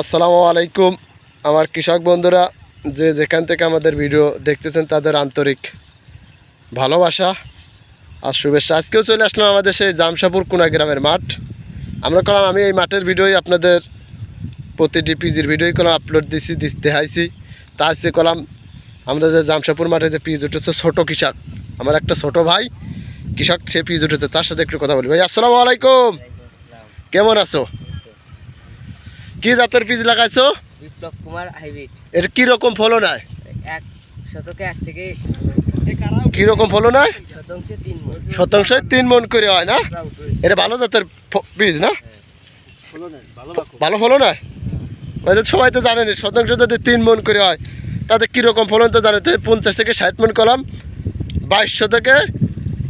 আসসালামু আলাইকুম। আমার কৃষক বন্ধুরা যে যেখান থেকে আমাদের ভিডিও দেখতেছেন তাদের আন্তরিক ভালোবাসা আর শুভেচ্ছা। আজকেও চলে আসলাম আমাদের সেই জামশাপুর কুনা গ্রামের মাঠ। আমরা করলাম আমি এই মাঠের ভিডিওই আপনাদের প্রতিটি পিজির ভিডিওই করলাম আপলোড দিছি দেখাইছি। তা আজকে করলাম আমাদের যে জামশাপুর মাঠে যে পিজ উঠেছে ছোটো কৃষক আমার একটা ছোট ভাই কৃষক সে পিজ উঠেছে তার সাথে একটু কথা বলি। ভাই আসসালামু আলাইকুম। কেমন আছো? কি জাতের পিজ লাগাইছো? বিপ্লব কুমার হাইব্রিড। এর কি রকম ফলন হয়? এক শতকে এক থেকে কি রকম ফলন হয়? শতাংশে তিন মন। করে হয় না? এটা ভালো জাতের বীজ না? ভালো ফলন হয়? সবাই তো জানেন শতাংশ যদি তিন মন করে হয় তাতে কীরকম ফলন তো জানে তো পঞ্চাশ থেকে ষাট মন কলাম। বাইশশো থেকে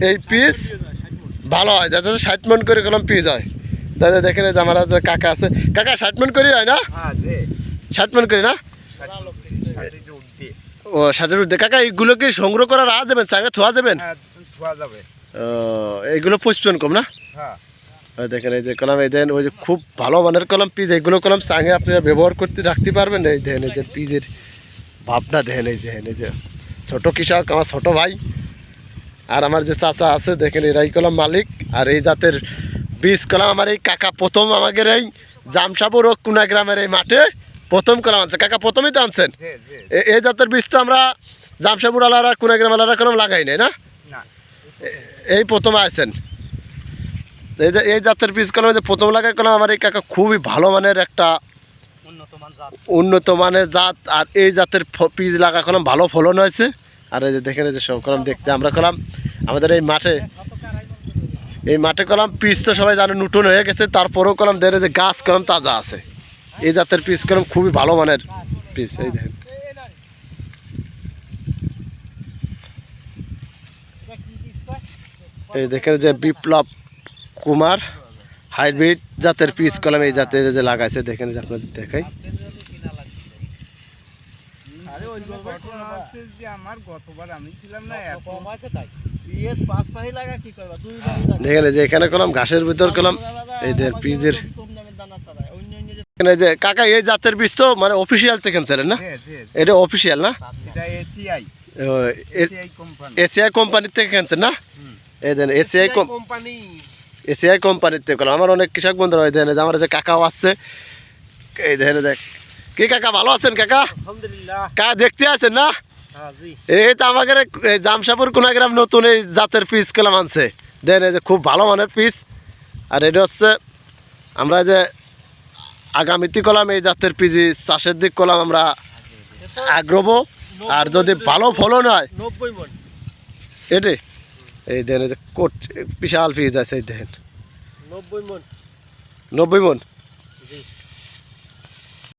এই পিস ভালো হয় যাতে ষাট মন করে কলাম পিস হয়। দাদা দেখেন যে আমার যে কাকা আছে। কাকা ষাট মন করে হয় না? ষাট মন করে না? ও ষাটের উর্ধে কাকা এইগুলো কি সংগ্রহ করা রাখা যাবেন চাঙ্গে থোয়া যাবেন? ও, এইগুলো পুষবেন কম না? দেখেন এই যে কলম এই দেন ওই যে খুব ভালো মানের কলম পিস এইগুলো কলম চাঙে আপনারা ব্যবহার করতে রাখতে পারবেন। এই দেখেন এই যে পিজের ভাবনা দেখেন এই দেখেন এই যে ছোটো কৃষক আমার ছোটো ভাই আর আমার যে চাচা আছে দেখেন এরাই কলম মালিক। আর এই জাতের বীজ কলম আমার এই কাকা প্রথম আমাদের এই জামসাপুর ও কুনা গ্রামের এই মাঠে প্রথম কলম আনছে। কাকা প্রথমেই তো আনছেন? এই জাতের বীজ তো আমরা জামসাপুর আলারা কুনা গ্রাম আলারা কলম লাগাই নাই না? এই প্রথম আছেন এই যে এই জাতের বীজ কলম যে প্রথম লাগাই কলম আমার এই কাকা খুবই ভালো মানের একটা উন্নত মানের জাত। আর এই জাতের বীজ লাগা কলম ভালো ফলন হয়েছে। আর এই যে দেখেন এই যে সব কলম দেখতে আমরা কলাম। আমাদের এই মাঠে এই মাঠে কলাম পিস তো সবাই জানে নতুন হয়ে গেছে, তারপরেও কলম দেখে যে গাছ কলম তাজা আছে। এই জাতের পিস কলম খুবই ভালো মানের পিস, এই দেখেন। এই দেখেন যে বিপ্লব কুমার হাইব্রিড জাতের পিস কলম এই জাতের যে লাগাইছে, দেখেন যে আপনাদের দেখাই। আমার গতবার আমি ছিলাম না দেখেন যে এখানে কলম ঘাসের ভিতর কলম। পিজের কম দামের দানা ছাড়া অন্য অন্য যে এখানে যে কাকা এই জাতের বীজ তো মানে অফিসিয়াল থেকে না? এটা অফিসিয়াল না? এটা এসিআই কোম্পানির থেকে আনছেন না? এই দেন এসিআই কোম্পানি এসিআই কোম্পানির থেকে আমার অনেক কৃষক বন্ধুরা ওই দেন যে আমার যে কাকাও আসছে। এই দেখেন দেখ। কি কাকা ভালো আছেন কাকা? আলহামদুলিল্লাহ। কা দেখতে আছেন না? এই তো আমাদের জামশাপুর কোনাগ্রাম নতুন এই জাতের পিস কলাম আনছে। দেন এই যে খুব ভালো মানের পিস আর এটা হচ্ছে আমরা যে আগামীতে কলাম এই জাতের পিজি চাষের দিক কলাম আমরা আগ্রহ। আর যদি ভালো ফলন হয় এটি? এই দেন যে কোট বিশাল পিস আছে এই দেখেন নব্বই মন। নব্বই মন?